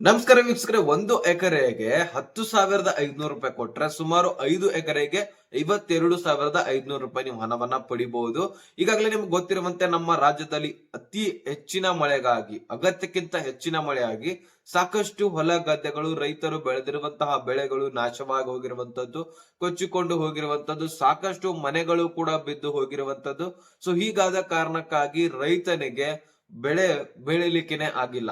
ನಮಸ್ಕಾರ ವೀಕ್ಷಕರೇ, ಒಂದು ಎಕರೆಗೆ ಹತ್ತು ಸಾವಿರದ ಐದ್ನೂರು ರೂಪಾಯಿ ಕೊಟ್ರೆ ಸುಮಾರು ಐದು ಎಕರೆಗೆ ಐವತ್ತೆರಡು ಸಾವಿರದ ಐದ್ನೂರು ರೂಪಾಯಿ ನೀವು ಹಣವನ್ನ ಪಡಿಬಹುದು. ಈಗಾಗಲೇ ನಿಮ್ಗೆ ಗೊತ್ತಿರುವಂತೆ ನಮ್ಮ ರಾಜ್ಯದಲ್ಲಿ ಅತಿ ಹೆಚ್ಚಿನ ಮಳೆಗಾಗಿ, ಅಗತ್ಯಕ್ಕಿಂತ ಹೆಚ್ಚಿನ ಮಳೆಯಾಗಿ ಸಾಕಷ್ಟು ಹೊಲ ಗದ್ದೆಗಳು, ರೈತರು ಬೆಳೆದಿರುವಂತಹ ಬೆಳೆಗಳು ನಾಶವಾಗಿ ಹೋಗಿರುವಂತದ್ದು ಕೊಚ್ಚಿಕೊಂಡು ಹೋಗಿರುವಂತದ್ದು ಸಾಕಷ್ಟು ಮನೆಗಳು ಕೂಡ ಬಿದ್ದು ಹೋಗಿರುವಂತದ್ದು ಸೊ ಹೀಗಾದ ಕಾರಣಕ್ಕಾಗಿ ರೈತನಿಗೆ ಬೆಳೆ ಬೆಳಿಲಿಕ್ಕೆನೆ ಆಗಿಲ್ಲ.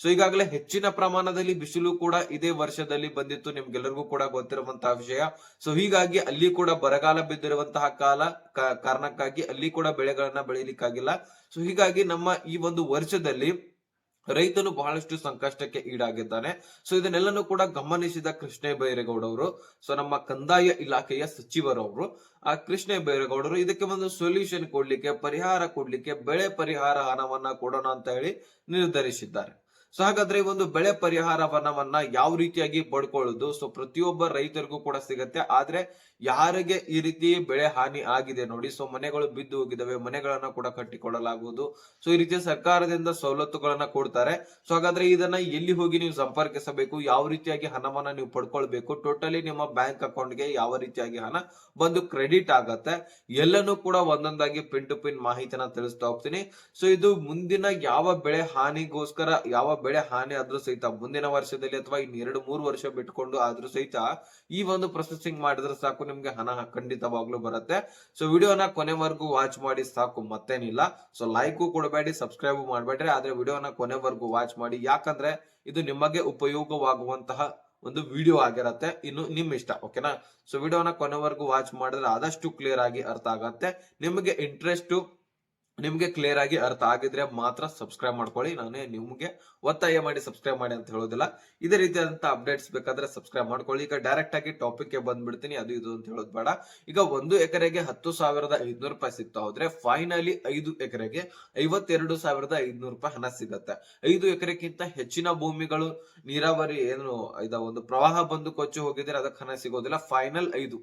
ಸೊ ಈಗಾಗಲೇ ಹೆಚ್ಚಿನ ಪ್ರಮಾಣದಲ್ಲಿ ಬಿಸಿಲು ಕೂಡ ಇದೇ ವರ್ಷದಲ್ಲಿ ಬಂದಿತ್ತು. ನಿಮ್ಗೆಲ್ಲರಿಗೂ ಕೂಡ ಗೊತ್ತಿರುವಂತಹ ವಿಷಯ. ಸೊ ಹೀಗಾಗಿ ಅಲ್ಲಿ ಕೂಡ ಬರಗಾಲ ಬಿದ್ದಿರುವಂತಹ ಕಾಲ ಕಾರಣಕ್ಕಾಗಿ ಅಲ್ಲಿ ಕೂಡ ಬೆಳೆಗಳನ್ನ ಬೆಳಿಲಿಕ್ಕಾಗಿಲ್ಲ. ಸೊ ಹೀಗಾಗಿ ನಮ್ಮ ಈ ಒಂದು ವರ್ಷದಲ್ಲಿ ರೈತನು ಬಹಳಷ್ಟು ಸಂಕಷ್ಟಕ್ಕೆ ಈಡಾಗಿದ್ದಾನೆ. ಸೊ ಇದನ್ನೆಲ್ಲನೂ ಕೂಡ ಗಮನಿಸಿದ ಕೃಷ್ಣ ಬೈರೇಗೌಡವರು ಸೊ ನಮ್ಮ ಕಂದಾಯ ಇಲಾಖೆಯ ಸಚಿವರವರು ಆ ಕೃಷ್ಣ ಬೈರೇಗೌಡರು ಇದಕ್ಕೆ ಒಂದು ಸೊಲ್ಯೂಷನ್ ಕೊಡ್ಲಿಕ್ಕೆ, ಪರಿಹಾರ ಕೊಡ್ಲಿಕ್ಕೆ, ಬೆಳೆ ಪರಿಹಾರ ಹಣವನ್ನ ಕೊಡೋಣ ಅಂತ ಹೇಳಿ ನಿರ್ಧರಿಸಿದ್ದಾರೆ. ಸೊ ಹಾಗಾದ್ರೆ ಈ ಒಂದು ಬೆಳೆ ಪರಿಹಾರ ವನವನ್ನ ಯಾವ ರೀತಿಯಾಗಿ ಪಡ್ಕೊಳ್ಳೋದು? ಸೊ ಪ್ರತಿಯೊಬ್ಬ ರೈತರಿಗೂ ಕೂಡ ಸಿಗತ್ತೆ. ಆದ್ರೆ ಯಾರಿಗೆ ಈ ರೀತಿ ಬೆಳೆ ಹಾನಿ ಆಗಿದೆ ನೋಡಿ, ಸೊ ಮನೆಗಳು ಬಿದ್ದು ಹೋಗಿದವೆ ಮನೆಗಳನ್ನ ಕೂಡ ಕಟ್ಟಿಕೊಡಲಾಗುವುದು ಸೊ ಈ ರೀತಿ ಸರ್ಕಾರದಿಂದ ಸವಲತ್ತುಗಳನ್ನ ಕೊಡ್ತಾರೆ. ಸೊ ಹಾಗಾದ್ರೆ ಇದನ್ನ ಎಲ್ಲಿ ಹೋಗಿ ನೀವು ಸಂಪರ್ಕಿಸಬೇಕು? ಯಾವ ರೀತಿಯಾಗಿ ಹಣವನ್ನ ನೀವು ಪಡ್ಕೊಳ್ಬೇಕು? ಟೋಟಲಿ ನಿಮ್ಮ ಬ್ಯಾಂಕ್ ಅಕೌಂಟ್ಗೆ ಯಾವ ರೀತಿಯಾಗಿ ಹಣ ಬಂದು ಕ್ರೆಡಿಟ್ ಆಗತ್ತೆ? ಎಲ್ಲನೂ ಕೂಡ ಒಂದೊಂದಾಗಿ ಪಿನ್ ಟು ಪಿನ್ ಮಾಹಿತಿನ ತಿಳಿಸ್ತಾ ಹೋಗ್ತೀನಿ. ಸೊ ಇದು ಮುಂದಿನ ಯಾವ ಬೆಳೆ ಹಾನಿಗೋಸ್ಕರ, ಯಾವ ಬೆಳೆ ಹಾನಿ ಆದ್ರೂ ಸಹಿತ ಮುಂದಿನ ವರ್ಷದಲ್ಲಿ ಅಥವಾ ಇನ್ನೆರಡು ಮೂರು ವರ್ಷ ಬಿಟ್ಕೊಂಡು ಆದ್ರೂ ಸಹಿತ ಈ ಒಂದು ಪ್ರೊಸೆಸಿಂಗ್ ಮಾಡಿದ್ರೆ ಸಾಕು, ನಿಮ್ಗೆ ಹಣ ಖಂಡಿತವಾಗ್ಲೂ ಬರುತ್ತೆ. ಸೊ ವಿಡಿಯೋನ ಕೊನೆವರೆಗೂ ವಾಚ್ ಮಾಡಿ ಸಾಕು, ಮತ್ತೇನಿಲ್ಲ. ಸೊ ಲೈಕು ಕೊಡಬೇಡಿ ಸಬ್ಸ್ಕ್ರೈಬ್ ಮಾಡಬೇಡ್ರಿ. ಆದ್ರೆ ವಿಡಿಯೋನ ಕೊನೆವರೆಗೂ ವಾಚ್ ಮಾಡಿ. ಯಾಕಂದ್ರೆ ಇದು ನಿಮಗೆ ಉಪಯೋಗವಾಗುವಂತಹ ಒಂದು ವಿಡಿಯೋ ಆಗಿರತ್ತೆ. ಇನ್ನು ನಿಮ್ ಇಷ್ಟ ಓಕೆನಾ ಸೊ ವಿಡಿಯೋನ ಕೊನೆವರೆಗೂ ವಾಚ್ ಮಾಡಿದ್ರೆ ಆದಷ್ಟು ಕ್ಲಿಯರ್ ಆಗಿ ಅರ್ಥ ಆಗತ್ತೆ. ನಿಮಗೆ ಇಂಟ್ರೆಸ್ಟ್ ನಿಮ್ಗೆ ಕ್ಲಿಯರ್ ಆಗಿ ಅರ್ಥ ಆಗಿದ್ರೆ ಮಾತ್ರ ಸಬ್ಸ್ಕ್ರೈಬ್ ಮಾಡ್ಕೊಳ್ಳಿ. ನಾನೇ ನಿಮ್ಗೆ ಒತ್ತಾಯ ಮಾಡಿ ಸಬ್ಸ್ಕ್ರೈಬ್ ಮಾಡಿ ಅಂತ ಹೇಳೋದಿಲ್ಲ. ಇದೇ ರೀತಿಯಾದಂತ ಅಪ್ಡೇಟ್ಸ್ ಬೇಕಾದ್ರೆ ಸಬ್ಸ್ಕ್ರೈಬ್ ಮಾಡ್ಕೊಳ್ಳಿ. ಈಗ ಡೈರೆಕ್ಟ್ ಆಗಿ ಟಾಪಿಕ್ಗೆ ಬಂದ್ಬಿಡ್ತೀನಿ. ಅದು ಇದು ಅಂತ ಹೇಳೋದು ಬೇಡ. ಈಗ ಒಂದು ಎಕರೆಗೆ ಹತ್ತು ಸಾವಿರದ ಐದ್ನೂರು ರೂಪಾಯಿ ಸಿಗ್ತಾ ಹೋದ್ರೆ ಫೈನಲಿ ಐದು ಎಕರೆಗೆ ಐವತ್ತೆರಡು ಸಾವಿರದ ಐದ್ನೂರು ರೂಪಾಯಿ ಹಣ ಸಿಗತ್ತೆ. ಐದು ಎಕರೆಗಿಂತ ಹೆಚ್ಚಿನ ಭೂಮಿಗಳು, ನೀರಾವರಿ ಏನು, ಇದ ಒಂದು ಪ್ರವಾಹ ಬಂದು ಕೊಚ್ಚಿ ಹೋಗಿದ್ರೆ ಅದಕ್ಕೆ ಹಣ ಸಿಗೋದಿಲ್ಲ. ಫೈನಲ್ ಐದು.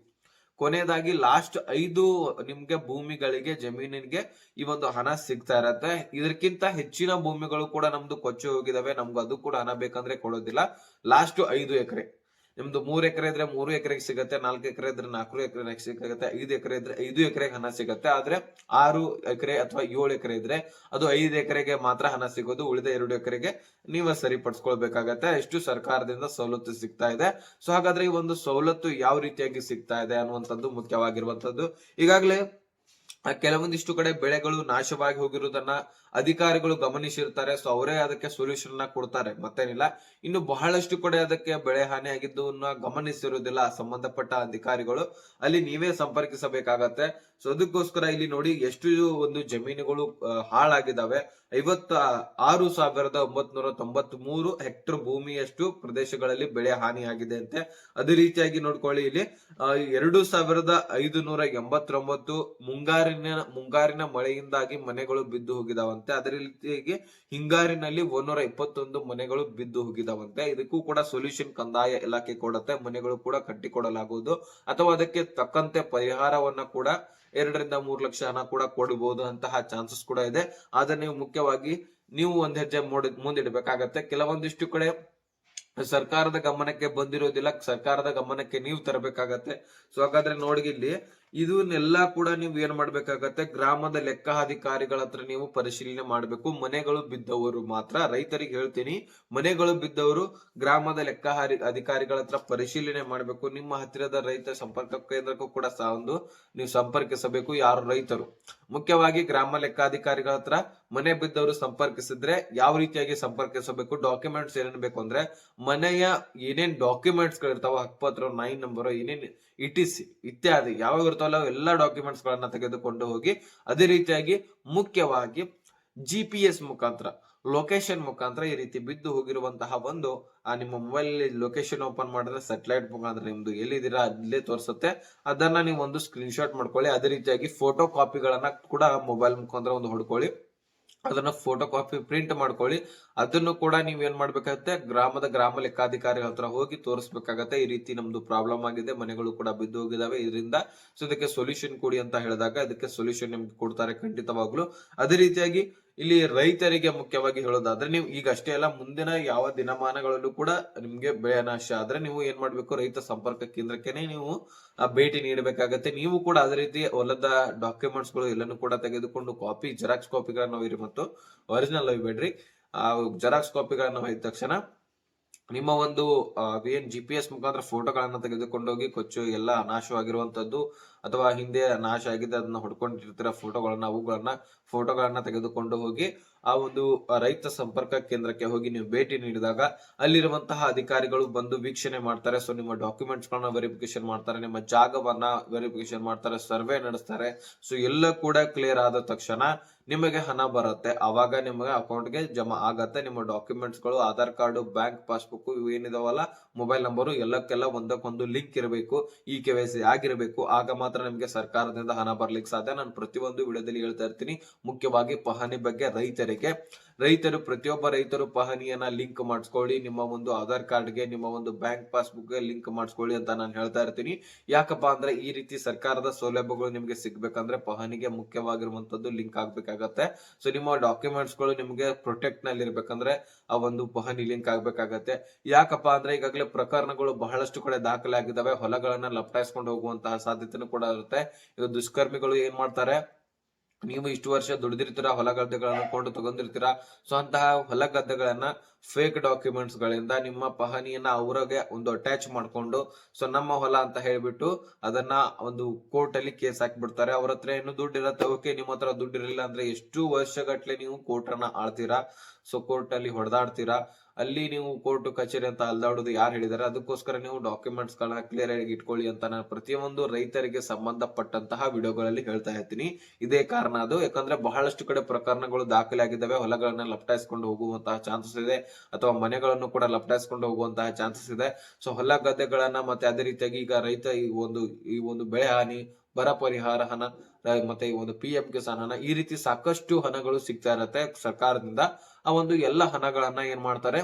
ಕೊನೆಯದಾಗಿ ಲಾಸ್ಟ್ ಐದು ನಿಮ್ಗೆ ಭೂಮಿಗಳಿಗೆ, ಜಮೀನಿಗೆ ಈ ಒಂದು ಹಣ ಸಿಗ್ತಾ ಇರತ್ತೆ. ಇದಕ್ಕಿಂತ ಹೆಚ್ಚಿನ ಭೂಮಿಗಳು ಕೂಡ ನಮ್ದು ಕೊಚ್ಚಿ ಹೋಗಿದಾವೆ. ನಮ್ಗೆ ಅದು ಕೂಡ ಹಣ ಬೇಕಂದ್ರೆ ಕೊಡೋದಿಲ್ಲ. ಲಾಸ್ಟ್ ಐದು ಎಕರೆ. ನಿಮ್ದು ಮೂರು ಎಕರೆ ಇದ್ರೆ ಮೂರು ಎಕರೆಗೆ ಸಿಗತ್ತೆ, ನಾಲ್ಕು ಎಕರೆ ಇದ್ರೆ ನಾಲ್ಕು ಎಕರೆ ಸಿಗತ್ತೆ, ಐದು ಎಕರೆ ಇದ್ರೆ ಐದು ಎಕರೆಗೆ ಹಣ ಸಿಗತ್ತೆ. ಆದ್ರೆ ಆರು ಎಕರೆ ಅಥವಾ ಏಳು ಎಕರೆ ಇದ್ರೆ ಅದು ಐದು ಎಕರೆಗೆ ಮಾತ್ರ ಹಣ ಸಿಗೋದು, ಉಳಿದ ಎರಡು ಎಕರೆಗೆ ನೀವೇ ಸರಿಪಡಿಸ್ಕೊಳ್ಬೇಕಾಗತ್ತೆ. ಎಷ್ಟು ಸರ್ಕಾರದಿಂದ ಸವಲತ್ತು ಸಿಗ್ತಾ ಇದೆ. ಸೊ ಹಾಗಾದ್ರೆ ಈ ಒಂದು ಸವಲತ್ತು ಯಾವ ರೀತಿಯಾಗಿ ಸಿಗ್ತಾ ಇದೆ ಅನ್ನುವಂಥದ್ದು ಮುಖ್ಯವಾಗಿರುವಂತದ್ದು ಈಗಾಗಲೇ ಕೆಲವೊಂದಿಷ್ಟು ಕಡೆ ಬೆಳೆಗಳು ನಾಶವಾಗಿ ಹೋಗಿರುವುದನ್ನ ಅಧಿಕಾರಿಗಳು ಗಮನಿಸಿರ್ತಾರೆ. ಸೊ ಅವರೇ ಅದಕ್ಕೆ ಸೊಲ್ಯೂಷನ್ನ ಕೊಡ್ತಾರೆ. ಮತ್ತೇನಿಲ್ಲ. ಇನ್ನು ಬಹಳಷ್ಟು ಕಡೆ ಅದಕ್ಕೆ ಬೆಳೆ ಹಾನಿ ಆಗಿದ್ದನ್ನ ಗಮನಿಸಿರುವುದಿಲ್ಲ ಸಂಬಂಧಪಟ್ಟ ಅಧಿಕಾರಿಗಳು. ಅಲ್ಲಿ ನೀವೇ ಸಂಪರ್ಕಿಸಬೇಕಾಗತ್ತೆ. ಸೊ ಅದಕ್ಕೋಸ್ಕರ ಇಲ್ಲಿ ನೋಡಿ ಎಷ್ಟು ಒಂದು ಜಮೀನುಗಳು ಹಾಳಾಗಿದ್ದಾವೆ. ಐವತ್ತ ಆರು ಸಾವಿರದ ಒಂಬತ್ನೂರ ತೊಂಬತ್ ಮೂರು ಹೆಕ್ಟರ್ ಭೂಮಿಯಷ್ಟು ಪ್ರದೇಶಗಳಲ್ಲಿ ಬೆಳೆ ಹಾನಿಯಾಗಿದೆ ಅಂತೆ. ಅದೇ ರೀತಿಯಾಗಿ ನೋಡ್ಕೊಳ್ಳಿ ಇಲ್ಲಿ ಎರಡು ಸಾವಿರದ ಐದು ನೂರ ಎಂಬತ್ತೊಂಬತ್ತು ಮುಂಗಾರಿನ ಮುಂಗಾರಿನ ಮಳೆಯಿಂದಾಗಿ ಮನೆಗಳು ಬಿದ್ದು ಹೋಗಿದಾವಂತೆ. ಅದೇ ರೀತಿಯಾಗಿ ಹಿಂಗಾರಿನಲ್ಲಿ ಒಂದೂರ ಇಪ್ಪತ್ತೊಂದು ಮನೆಗಳು ಬಿದ್ದು ಹೋಗಿದಾವಂತೆ. ಇದಕ್ಕೂ ಕೂಡ ಸೊಲ್ಯೂಷನ್ ಕಂದಾಯ ಇಲಾಖೆ ಕೊಡುತ್ತೆ. ಮನೆಗಳು ಕೂಡ ಕಟ್ಟಿಕೊಡಲಾಗುವುದು. ಅಥವಾ ಅದಕ್ಕೆ ತಕ್ಕಂತೆ ಪರಿಹಾರವನ್ನ ಕೂಡ ಎರಡರಿಂದ ಮೂರು ಲಕ್ಷ ಹಣ ಕೂಡ ಕೊಡಬಹುದು ಅಂತಹ ಚಾನ್ಸಸ್ ಕೂಡ ಇದೆ. ಆದ್ರೆ ನೀವು ಮುಖ್ಯವಾಗಿ ನೀವು ಒಂದ್ ಹೆಜ್ಜೆ ಮುಂದಿಡಬೇಕಾಗತ್ತೆ. ಕೆಲವೊಂದಿಷ್ಟು ಕಡೆ ಸರ್ಕಾರದ ಗಮನಕ್ಕೆ ಬಂದಿರೋದಿಲ್ಲ. ಸರ್ಕಾರದ ಗಮನಕ್ಕೆ ನೀವು ತರಬೇಕಾಗತ್ತೆ. ಸೊ ಹಾಗಾದ್ರೆ ನೋಡಿ ಇಲ್ಲಿ ಇದನ್ನೆಲ್ಲ ಕೂಡ ನೀವು ಏನ್ ಮಾಡ್ಬೇಕಾಗತ್ತೆ? ಗ್ರಾಮದ ಲೆಕ್ಕಾಧಿಕಾರಿಗಳ ಹತ್ರ ನೀವು ಪರಿಶೀಲನೆ ಮಾಡಬೇಕು. ಮನೆಗಳು ಬಿದ್ದವರು ಮಾತ್ರ. ರೈತರಿಗೆ ಹೇಳ್ತೀನಿ, ಮನೆಗಳು ಬಿದ್ದವರು ಗ್ರಾಮದ ಲೆಕ್ಕಹಾರಿ ಅಧಿಕಾರಿಗಳ ಹತ್ರ ಪರಿಶೀಲನೆ ಮಾಡಬೇಕು. ನಿಮ್ಮ ಹತ್ತಿರದ ರೈತ ಸಂಪರ್ಕ ಕೇಂದ್ರಕ್ಕೂ ಕೂಡ ಸಹ ಒಂದು ನೀವು ಸಂಪರ್ಕಿಸಬೇಕು, ಯಾರು ರೈತರು. ಮುಖ್ಯವಾಗಿ ಗ್ರಾಮ ಲೆಕ್ಕಾಧಿಕಾರಿಗಳ ಹತ್ರ ಮನೆ ಬಿದ್ದವರು ಸಂಪರ್ಕಿಸಿದ್ರೆ ಯಾವ ರೀತಿಯಾಗಿ ಸಂಪರ್ಕಿಸಬೇಕು? ಡಾಕ್ಯುಮೆಂಟ್ಸ್ ಏನೇನ್ ಬೇಕು ಅಂದ್ರೆ ಮನೆಯ ಏನೇನ್ ಡಾಕ್ಯುಮೆಂಟ್ಸ್ ಗಳಿರ್ತಾವ ನೈನ್ ನಂಬರ್ ಏನೇನ್ ಇಟಿಸಿ ಇತ್ಯಾದಿ. ಯಾವಾಗ ಇರ್ತಾವಲ್ಲ ಎಲ್ಲ ಡಾಕ್ಯುಮೆಂಟ್ಸ್ ಗಳನ್ನ ತೆಗೆದುಕೊಂಡು ಹೋಗಿ ಅದೇ ರೀತಿಯಾಗಿ ಮುಖ್ಯವಾಗಿ ಜಿ ಪಿ ಎಸ್ ಮುಖಾಂತರ ಲೊಕೇಶನ್ ಮುಖಾಂತರ ಈ ರೀತಿ ಬಿದ್ದು ಹೋಗಿರುವಂತಹ ಒಂದು, ಆ ನಿಮ್ಮ ಮೊಬೈಲ್ ಲೊಕೇಶನ್ ಓಪನ್ ಮಾಡಿದ್ರೆ ಸೆಟಲೈಟ್ ಮುಖಾಂತರ ನಿಮ್ದು ಎಲ್ಲಿದ್ದೀರಾ ಅಲ್ಲೇ ತೋರಿಸುತ್ತೆ. ಅದನ್ನ ನೀವು ಒಂದು ಸ್ಕ್ರೀನ್ ಶಾಟ್ ಮಾಡ್ಕೊಳ್ಳಿ. ಅದೇ ರೀತಿಯಾಗಿ ಫೋಟೋ ಕಾಪಿಗಳನ್ನ ಕೂಡ ಮೊಬೈಲ್ ಮುಖಾಂತರ ಒಂದು ಹೊಡ್ಕೊಳ್ಳಿ. ಅದನ್ನ ಫೋಟೋ ಕಾಪಿ ಪ್ರಿಂಟ್ ಮಾಡ್ಕೊಳ್ಳಿ. ಅದನ್ನು ಕೂಡ ನೀವು ಏನ್ ಮಾಡ್ಬೇಕಾಗತ್ತೆ, ಗ್ರಾಮದ ಗ್ರಾಮ ಲೆಕ್ಕಾಧಿಕಾರಿ ಹತ್ರ ಹೋಗಿ ತೋರಿಸ್ಬೇಕಾಗತ್ತೆ. ಈ ರೀತಿ ನಮ್ದು ಪ್ರಾಬ್ಲಮ್ ಆಗಿದೆ, ಮನೆಗಳು ಕೂಡ ಬಿದ್ದು ಹೋಗಿದಾವೆ. ಇದರಿಂದ ಸೊ ಇದಕ್ಕೆ ಸೊಲ್ಯೂಷನ್ ಕೊಡಿ ಅಂತ ಹೇಳಿದಾಗ ಅದಕ್ಕೆ ಸೊಲ್ಯೂಷನ್ ನಿಮ್ಗೆ ಕೊಡ್ತಾರೆ ಖಂಡಿತವಾಗ್ಲು. ಅದೇ ರೀತಿಯಾಗಿ ಇಲ್ಲಿ ರೈತರಿಗೆ ಮುಖ್ಯವಾಗಿ ಹೇಳೋದಾದ್ರೆ ನೀವು ಈಗ ಅಷ್ಟೇ ಅಲ್ಲ, ಮುಂದಿನ ಯಾವ ದಿನಮಾನಗಳಲ್ಲೂ ಕೂಡ ನಿಮ್ಗೆ ಬೆಳೆ ನಾಶ ಆದ್ರೆ ನೀವು ಏನ್ ಮಾಡ್ಬೇಕು? ರೈತ ಸಂಪರ್ಕ ಕೇಂದ್ರಕ್ಕೆನೆ ನೀವು ಭೇಟಿ ನೀಡಬೇಕಾಗತ್ತೆ. ನೀವು ಕೂಡ ಅದೇ ರೀತಿ ಹೊಲದ ಡಾಕ್ಯುಮೆಂಟ್ಸ್ಗಳು ಎಲ್ಲಾನು ಕೂಡ ತೆಗೆದುಕೊಂಡು ಕಾಪಿ ಜೆರಾಕ್ಸ್ ಕಾಪಿಗಳನ್ನ ಒಯ್ಯಿರಿ ಮತ್ತು ಒರಿಜಿನಲ್ ಒಯ್ಬೇಡ್ರಿ. ಆ ಜೆರಾಕ್ಸ್ ಕಾಪಿಗಳನ್ನ ಒಯ್ದ ತಕ್ಷಣ ನಿಮ್ಮ ಒಂದು ಏನ್ ಜಿ ಪಿ ಎಸ್ ಮುಖಾಂತರ ಫೋಟೋಗಳನ್ನ ತೆಗೆದುಕೊಂಡೋಗಿ ಕೊಚ್ಚು, ಎಲ್ಲ ನಾಶವಾಗಿರುವಂತದ್ದು ಅಥವಾ ಹಿಂದೆ ನಾಶ ಆಗಿದೆ, ಅದನ್ನ ಹೊಡ್ಕೊಂಡಿರ್ತೀರ ಫೋಟೋಗಳನ್ನ, ಅವುಗಳನ್ನ ಫೋಟೋಗಳನ್ನ ತೆಗೆದುಕೊಂಡು ಹೋಗಿ ಆ ಒಂದು ರೈತ ಸಂಪರ್ಕ ಕೇಂದ್ರಕ್ಕೆ ಹೋಗಿ ನೀವು ಭೇಟಿ ನೀಡಿದಾಗ ಅಲ್ಲಿರುವಂತಹ ಅಧಿಕಾರಿಗಳು ಬಂದು ವೀಕ್ಷಣೆ ಮಾಡ್ತಾರೆ. ಸೊ ನಿಮ್ಮ ಡಾಕ್ಯುಮೆಂಟ್ಸ್ ಗಳನ್ನ ವೆರಿಫಿಕೇಶನ್ ಮಾಡ್ತಾರೆ, ನಿಮ್ಮ ಜಾಗವನ್ನ ವೆರಿಫಿಕೇಶನ್ ಮಾಡ್ತಾರೆ, ಸರ್ವೆ ನಡೆಸ್ತಾರೆ. ಸೊ ಎಲ್ಲ ಕೂಡ ಕ್ಲಿಯರ್ ಆದ ತಕ್ಷಣ ನಿಮಗೆ ಹಣ ಬರುತ್ತೆ, ಅವಾಗ ನಿಮಗೆ ಅಕೌಂಟ್ಗೆ ಜಮಾ ಆಗತ್ತೆ. ನಿಮ್ಮ ಡಾಕ್ಯುಮೆಂಟ್ಸ್ಗಳು ಆಧಾರ್ ಕಾರ್ಡು, ಬ್ಯಾಂಕ್ ಪಾಸ್ಬುಕ್ ಇವು ಏನಿದಾವಲ್ಲ, ಮೊಬೈಲ್ ನಂಬರು ಎಲ್ಲಕ್ಕೆಲ್ಲ ಒಂದಕ್ಕೊಂದು ಲಿಂಕ್ ಇರಬೇಕು, ಈ ಕೆ ವೈ ಸಿ ಆಗಿರಬೇಕು. ಆಗ ಮಾತ್ರ ನಿಮಗೆ ಸರ್ಕಾರದಿಂದ ಹಣ ಬರ್ಲಿಕ್ಕೆ ಸಾಧ್ಯ. ನಾನು ಪ್ರತಿಯೊಂದು ವಿಡಿಯೋದಲ್ಲಿ ಹೇಳ್ತಾ ಇರ್ತೀನಿ, ಮುಖ್ಯವಾಗಿ ಪಹಣಿ ಬಗ್ಗೆ ರೈತರಿಗೆ. ರೈತರು, ಪ್ರತಿಯೊಬ್ಬ ರೈತರು ಪಹಣಿಯನ್ನ ಲಿಂಕ್ ಮಾಡಿಸ್ಕೊಳ್ಳಿ. ನಿಮ್ಮ ಒಂದು ಆಧಾರ್ ಕಾರ್ಡ್ಗೆ, ನಿಮ್ಮ ಒಂದು ಬ್ಯಾಂಕ್ ಪಾಸ್ಬುಕ್ಗೆ ಲಿಂಕ್ ಮಾಡಿಸ್ಕೊಳ್ಳಿ ಅಂತ ನಾನು ಹೇಳ್ತಾ ಇರ್ತೀನಿ. ಯಾಕಪ್ಪ ಅಂದ್ರೆ ಈ ರೀತಿ ಸರ್ಕಾರದ ಸೌಲಭ್ಯಗಳು ನಿಮಗೆ ಸಿಗ್ಬೇಕಂದ್ರೆ ಪಹಣಿಗೆ ಮುಖ್ಯವಾಗಿರುವಂತದ್ದು ಲಿಂಕ್ ಆಗ್ಬೇಕಾಗತ್ತೆ. ಸೊ, ನಿಮ್ಮ ಡಾಕ್ಯುಮೆಂಟ್ಸ್ಗಳು ನಿಮಗೆ ಪ್ರೊಟೆಕ್ಟ್ನಲ್ಲಿ ಇರ್ಬೇಕಂದ್ರೆ ಆ ಒಂದು ಪಹಣಿ ಲಿಂಕ್ ಆಗ್ಬೇಕಾಗತ್ತೆ. ಯಾಕಪ್ಪ ಅಂದ್ರೆ ಈಗಾಗಲೇ ಪ್ರಕರಣಗಳು ಬಹಳಷ್ಟು ಕಡೆ ದಾಖಲೆ ಆಗಿದ್ದಾವೆ ಹೊಲಗಳನ್ನ ಲಪಟಾಯಿಸ್ಕೊಂಡು ಹೋಗುವಂತಹ ಸಾಧ್ಯತೆನೂ ಕೂಡ ಇರುತ್ತೆ. ಈಗ ದುಷ್ಕರ್ಮಿಗಳು ಏನ್ ಮಾಡ್ತಾರೆ? ನೀವು ಇಷ್ಟು ವರ್ಷ ದುಡಿದಿರ್ತೀರಾ ಹೊಲ ಗದ್ದೆಗಳನ್ನು ಕೊಂಡು ತಗೊಂಡಿರ್ತೀರಾ ಸೊ ಅಂತಹ ಹೊಲ ಗದ್ದೆಗಳನ್ನ ಫೇಕ್ ಡಾಕ್ಯುಮೆಂಟ್ಸ್ ಗಳಿಂದ ನಿಮ್ಮ ಪಹಣಿಯನ್ನ ಅವ್ರಿಗೆ ಒಂದು ಅಟ್ಯಾಚ್ ಮಾಡ್ಕೊಂಡು ಸೊ ನಮ್ಮ ಹೊಲ ಅಂತ ಹೇಳ್ಬಿಟ್ಟು ಅದನ್ನ ಒಂದು ಕೋರ್ಟ್ ಅಲ್ಲಿ ಕೇಸ್ ಹಾಕ್ಬಿಡ್ತಾರೆ. ಅವ್ರ ಹತ್ರ ಏನು ದುಡ್ಡು ಇರತ್ತೆ. ಓಕೆ ನಿಮ್ಮ ಹತ್ರ ದುಡ್ಡು ಇರಲಿಲ್ಲ ಅಂದ್ರೆ ಎಷ್ಟು ವರ್ಷಗಟ್ಲೆ ನೀವು ಕೋರ್ಟ್ ಅನ್ನ ಆಳ್ತೀರಾ? ಸೊ ಕೋರ್ಟ್ ಅಲ್ಲಿ ಹೊಡೆದಾಡ್ತೀರಾ? ಅಲ್ಲಿ ನೀವು ಕೋರ್ಟ್ ಕಚೇರಿ ಅಂತ ಅಲ್ದಾಡೋದು ಯಾರು ಹೇಳಿದಾರೆ? ಅದಕ್ಕೋಸ್ಕರ ನೀವು ಡಾಕ್ಯುಮೆಂಟ್ಸ್ ಗಳನ್ನ ಕ್ಲಿಯರ್ ಆಗಿ ಇಟ್ಕೊಳ್ಳಿ ಅಂತ ನಾನು ಪ್ರತಿಯೊಂದು ರೈತರಿಗೆ ಸಂಬಂಧಪಟ್ಟಂತಹ ವಿಡಿಯೋಗಳಲ್ಲಿ ಹೇಳ್ತಾ ಇರ್ತೀನಿ. ಇದೇ ಕಾರಣ ಅದು. ಯಾಕಂದ್ರೆ ಬಹಳಷ್ಟು ಕಡೆ ಪ್ರಕರಣಗಳು ದಾಖಲೆ ಆಗಿದ್ದಾವೆ ಹೊಲಗಳನ್ನ ಲಪಟಾಯಿಸ್ಕೊಂಡು ಹೋಗುವಂತಹ ಚಾನ್ಸಸ್ ಇದೆ. ಅಥವಾ ಮನೆಗಳನ್ನು ಕೂಡ ಲಪಟಾಯಿಸ್ಕೊಂಡು ಹೋಗುವಂತಹ ಚಾನ್ಸಸ್ ಇದೆ. ಸೊ ಹೊಲ ಗದ್ದೆಗಳನ್ನ ಮತ್ತೆ ಅದೇ ರೀತಿಯಾಗಿ ಈಗ ರೈತ ಈ ಒಂದು ಈ ಒಂದು ಬೆಳೆ ಹಾನಿ, ಬರ ಪರಿಹಾರ ಹಣ ಮತ್ತೆ ಈ ಒಂದು ಪಿ ಎಂ ಕಿಸಾನ್ ಹಣ ಈ ರೀತಿ ಸಾಕಷ್ಟು ಹಣಗಳು ಸಿಗ್ತಾ ಇರತ್ತೆ ಸರ್ಕಾರದಿಂದ. ಆ ಒಂದು ಎಲ್ಲ ಹಣಗಳನ್ನ ಏನ್ ಮಾಡ್ತಾರೆ?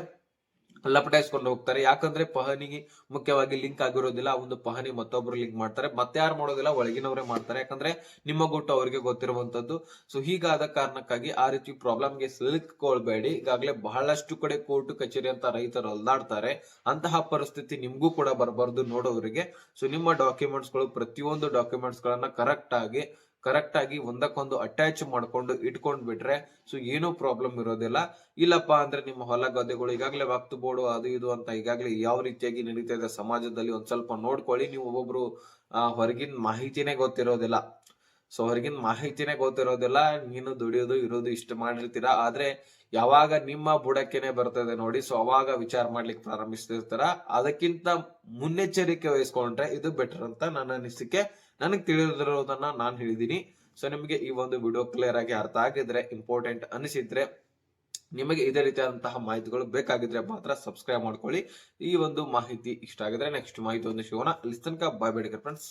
ಲಪಟಾಯಿಸ್ಕೊಂಡು ಹೋಗ್ತಾರೆ. ಯಾಕಂದ್ರೆ ಪಹನಿಗೆ ಮುಖ್ಯವಾಗಿ ಲಿಂಕ್ ಆಗಿರೋದಿಲ್ಲ. ಒಂದು ಪಹನಿ ಮತ್ತೊಬ್ರು ಲಿಂಕ್ ಮಾಡ್ತಾರೆ. ಮತ್ತೆ ಯಾರು ಮಾಡೋದಿಲ್ಲ, ಒಳಗಿನವರೇ ಮಾಡ್ತಾರೆ. ಯಾಕಂದ್ರೆ ನಿಮ್ಮ ಗುಟ್ಟು ಅವರಿಗೆ ಗೊತ್ತಿರುವಂತದ್ದು ಸೊ ಹೀಗಾದ ಕಾರಣಕ್ಕಾಗಿ ಆ ರೀತಿ ಪ್ರಾಬ್ಲಮ್ಗೆ ಸಿಲುಕೊಳ್ಬೇಡಿ ಈಗಾಗಲೇ ಬಹಳಷ್ಟು ಕಡೆ ಕೋರ್ಟ್, ಕಚೇರಿ ಅಂತ ರೈತರು ಅಲ್ದಾಡ್ತಾರೆ. ಅಂತಹ ಪರಿಸ್ಥಿತಿ ನಿಮ್ಗೂ ಕೂಡ ಬರಬಾರ್ದು ನೋಡೋರಿಗೆ. ಸೊ ನಿಮ್ಮ ಡಾಕ್ಯುಮೆಂಟ್ಸ್ಗಳು, ಪ್ರತಿಯೊಂದು ಡಾಕ್ಯುಮೆಂಟ್ಸ್ ಗಳನ್ನ ಕರೆಕ್ಟ್ ಆಗಿ ಕರೆಕ್ಟ್ ಆಗಿ ಒಂದಕ್ಕೊಂದು ಅಟ್ಯಾಚ್ ಮಾಡ್ಕೊಂಡು ಇಟ್ಕೊಂಡ್ ಬಿಟ್ರೆ ಸೊ ಏನೂ ಪ್ರಾಬ್ಲಮ್ ಇರೋದಿಲ್ಲ. ಇಲ್ಲಪ್ಪ ಅಂದ್ರೆ ನಿಮ್ಮ ಹೊಲ ಗದ್ದೆಗಳು ಈಗಾಗಲೇ ವಕ್ತು ಬೋರ್ಡು ಅದು ಇದು ಅಂತ ಈಗಾಗಲೇ ಯಾವ ರೀತಿಯಾಗಿ ನಡೀತಾ ಇದೆ ಸಮಾಜದಲ್ಲಿ ಒಂದ್ ಸ್ವಲ್ಪ ನೋಡ್ಕೊಳ್ಳಿ. ನೀವು ಒಬ್ಬೊಬ್ರು ಹೊರಗಿನ ಮಾಹಿತಿನೇ ಗೊತ್ತಿರೋದಿಲ್ಲ. ಸೊ ಹೊರಗಿನ ಮಾಹಿತಿನೇ ಗೊತ್ತಿರೋದಿಲ್ಲ. ನೀನು ದುಡಿಯೋದು, ಇರೋದು ಇಷ್ಟ ಮಾಡಿರ್ತೀರಾ? ಆದ್ರೆ ಯಾವಾಗ ನಿಮ್ಮ ಬುಡಕ್ಕೆನೆ ಬರ್ತದೆ ನೋಡಿ. ಸೊ ಅವಾಗ ವಿಚಾರ ಮಾಡ್ಲಿಕ್ಕೆ ಪ್ರಾರಂಭಿಸ್ತಿರ್ತಾರ. ಅದಕ್ಕಿಂತ ಮುನ್ನೆಚ್ಚರಿಕೆ ವಹಿಸ್ಕೊಂಡ್ರೆ ಇದು ಬೆಟರ್ ಅಂತ ನನ್ನ ಅನಿಸಿಕೆ. ನನಗೆ ತಿಳಿದಿರೋದನ್ನ ನಾನು ಹೇಳಿದೀನಿ. ಸೊ ನಿಮಗೆ ಈ ಒಂದು ವಿಡಿಯೋ ಕ್ಲಿಯರ್ ಆಗಿ ಅರ್ಥ ಆಗಿದ್ರೆ ಇಂಪಾರ್ಟೆಂಟ್ ಅನಿಸಿದ್ರೆ, ನಿಮಗೆ ಇದೇ ರೀತಿಯಾದಂತಹ ಮಾಹಿತಿಗಳು ಬೇಕಾಗಿದ್ರೆ ಮಾತ್ರ ಸಬ್ಸ್ಕ್ರೈಬ್ ಮಾಡ್ಕೊಳ್ಳಿ. ಈ ಒಂದು ಮಾಹಿತಿ ಇಷ್ಟ ಆಗಿದ್ರೆ ನೆಕ್ಸ್ಟ್ ಮಾಹಿತಿ ಒಂದು ಶಿವನ ಅಲ್ಲಿ ತನಕ ಬಾಯ್ ಬೇಡಿಕೆ ಫ್ರೆಂಡ್ಸ್